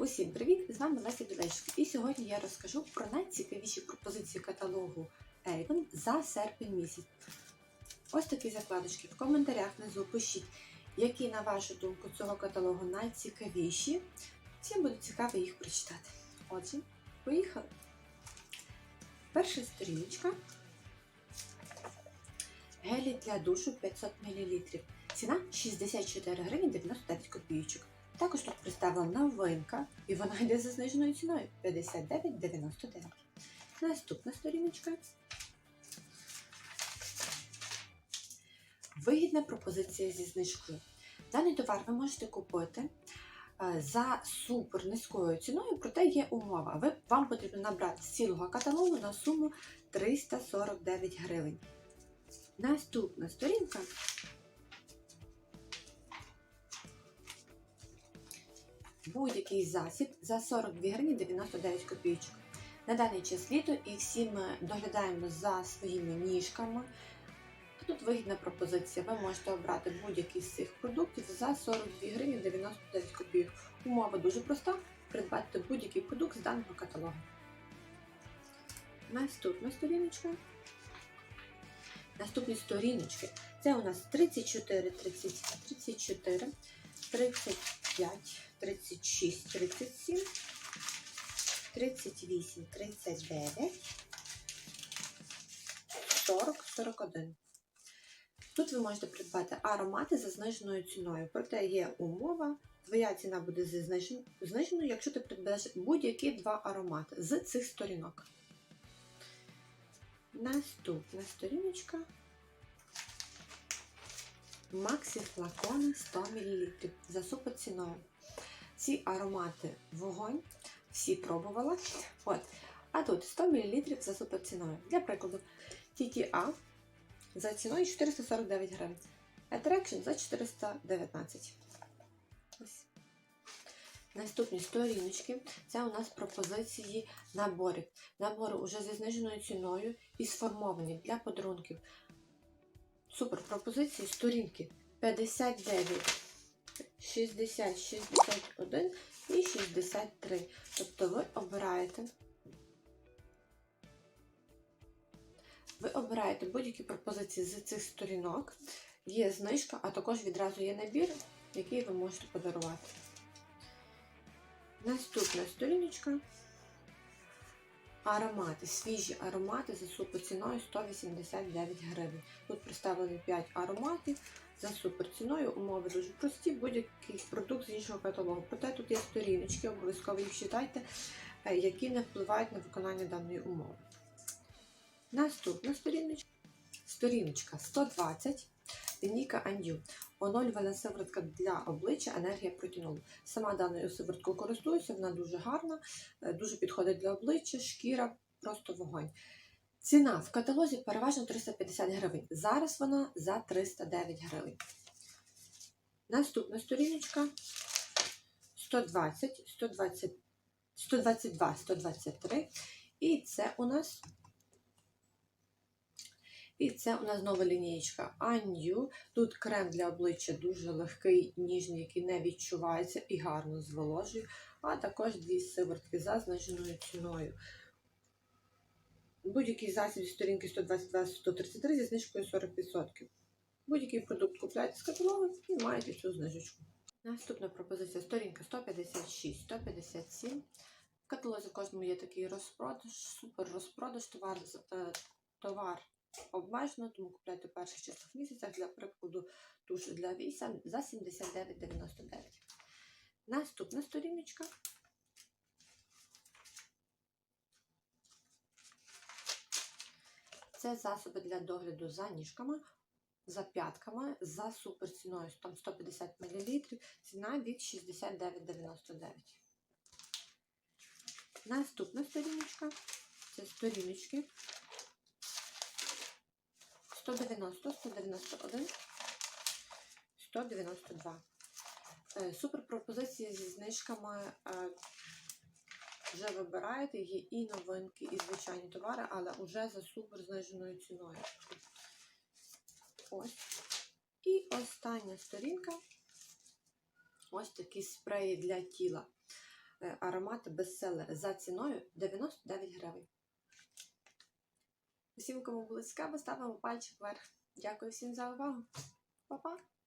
Усім привіт! З вами Леся Білешко. І сьогодні я розкажу про найцікавіші пропозиції каталогу Avon за серпень місяць. Ось такі закладочки. В коментарях внизу пишіть, які, на вашу думку, цього каталогу найцікавіші. Всім буде цікаво їх прочитати. Отже, поїхали. Перша сторіночка. Гелі для душу 500 мл. Ціна 64 гривні 99 копійочок. Також тут представлена новинка, і вона йде за зниженою ціною 59,99. Наступна сторіночка. Вигідна пропозиція зі знижкою. Даний товар ви можете купити е, за супер низькою ціною, проте є умова. Ви, вам потрібно набрати з цілого каталогу на суму 349 гривень. Наступна сторінка будь-який засіб за 42 гривні 99 копійочок. На даний час літо і всі ми доглядаємо за своїми ніжками. Тут вигідна пропозиція. Ви можете обрати будь-який з цих продуктів за 42 гривні 99 копійок. Умова дуже проста. Придбати будь-який продукт з даного каталогу. Наступна сторіночка. Наступні сторіночки. Це у нас 34, 30, 34, 35, 36, 37, 38, 39, 40, 41. Тут ви можете придбати аромати за зниженою ціною. Проте є умова. Твоя ціна буде зниженою, якщо ти придбаєш будь-які два аромати з цих сторінок. Наступна сторіночка. Максі флакони 100 мл за супер ціною. Ці аромати вогонь, всі пробувала. От. А тут 100 мл за супер ціною. Для прикладу, TTA за ціною 449 гривень. Attraction за 419. Ось. Наступні сторіночки це у нас пропозиції наборів. Набори вже зі зниженою ціною і сформовані для подарунків. Супер пропозиції сторінки 59, 60, 61 і 63. Тобто ви обираєте. Ви обираєте будь-які пропозиції з цих сторінок. Є знижка, а також відразу є набір, який ви можете подарувати. Наступна сторіночка. Аромати, свіжі аромати за супер ціною 189 гривень. Тут представлені 5 ароматів за супер ціною. Умови дуже прості, будь-який продукт з іншого каталогу. Проте тут є сторіночки, обов'язково їх читайте, е, які не впливають на виконання даної умови. Наступна сторіночка. Сторіночка 120. Лінійка Андю. Оновлювальна сиворотка для обличчя енергія протінолу. Сама даною сивороткою користуюся, вона дуже гарна, е, дуже підходить для обличчя, шкіра, просто вогонь. Ціна в каталозі переважно 350 гривень. Зараз вона за 309 гривень. Наступна сторіночка 120, 120, 122, 123. І це у нас у нас нова лінієчка Анью. Тут крем для обличчя дуже легкий, ніжний, який не відчувається і гарно зволожує. А також дві сивертки за зниженою ціною. Будь-який засіб зі сторінки 122-133 зі знижкою 40%. Будь-який продукт купляйте з каталогу і маєте цю знижечку. Наступна пропозиція сторінка 156-157. В каталозі кожному є такий розпродаж, супер розпродаж, товар, е, товар обмежено, тому купляйте в перших числах місяцях для прикладу туш для віса за 79,99. Наступна сторіночка. Це засоби для догляду за ніжками, за п'ятками, за супер ціною там 150 мл, ціна від 69,99. Наступна сторіночка. Це сторіночки 190, 191, 192. Е, Супер пропозиції зі знижками е, вже вибираєте. Є і новинки, і звичайні товари, але вже за супер зниженою ціною. Ось. І остання сторінка. Ось такі спреї для тіла. е, аромати бестселери за ціною 99 гривень. Усім, кому було цікаво, ставимо пальчик вверх. Дякую всім за увагу. Па-па!